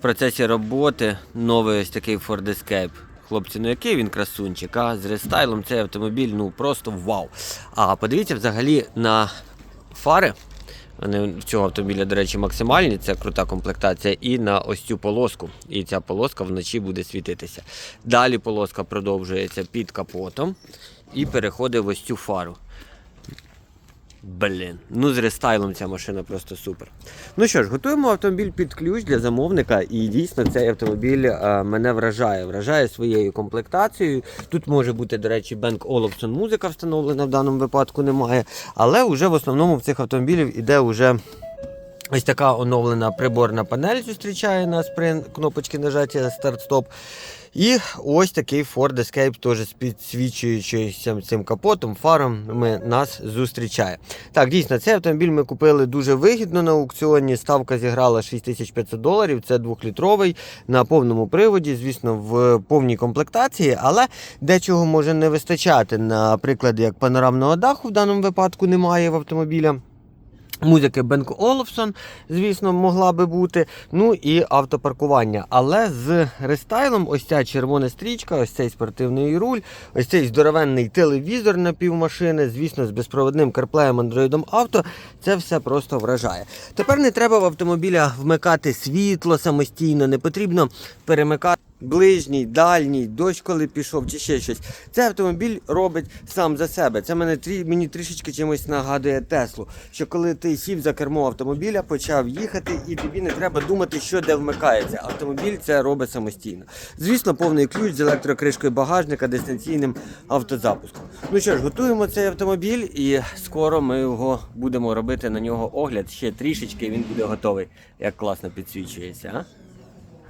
процесі роботи новий ось такий Ford Escape. Хлопці, ну який він красунчик, а з рестайлом цей автомобіль ну просто вау. А подивіться взагалі на фари. Вони в цього автомобіля, до речі, максимальні, це крута комплектація, і на ось цю полоску. І ця полоска вночі буде світитися. Далі полоска продовжується під капотом і переходить в ось цю фару. Блін, ну з рестайлом ця машина просто супер. Ну що ж, готуємо автомобіль під ключ для замовника, і дійсно цей автомобіль е, мене вражає. Вражає своєю комплектацією. Тут може бути, до речі, Бенк Olufsen музика встановлена в даному випадку немає. Але вже в основному в цих автомобілів іде вже. Ось така оновлена приборна панель зустрічає нас при кнопочці нажаття старт-стоп. І ось такий Ford Escape теж з підсвічуючим цим капотом, фарами нас зустрічає. Так, дійсно, цей автомобіль ми купили дуже вигідно на аукціоні. Ставка зіграла 6500 доларів. Це двохлітровий на повному приводі, звісно, в повній комплектації, але дечого може не вистачати. Наприклад, як панорамного даху в даному випадку немає в автомобіля. Музики Бенк Олафсон, звісно, могла би бути. Ну і автопаркування. Але з рестайлом, ось ця червона стрічка, ось цей спортивний руль, ось цей здоровенний телевізор на півмашини, звісно, з безпроводним CarPlay, Android Auto, це все просто вражає. Тепер не треба в автомобіля вмикати світло самостійно, не потрібно перемикати. Ближній, дальній, дощ, коли пішов, чи ще щось. Цей автомобіль робить сам за себе. Це мене трі, мені трішечки чимось нагадує Теслу. Що коли ти сів за кермо автомобіля, почав їхати, і тобі не треба думати, що де вмикається. Автомобіль це робить самостійно. Звісно, повний ключ з електрокришкою багажника, дистанційним автозапуском. Ну що ж, готуємо цей автомобіль, і скоро ми його будемо робити на нього огляд. Ще трішечки, він буде готовий. Як класно підсвічується, а?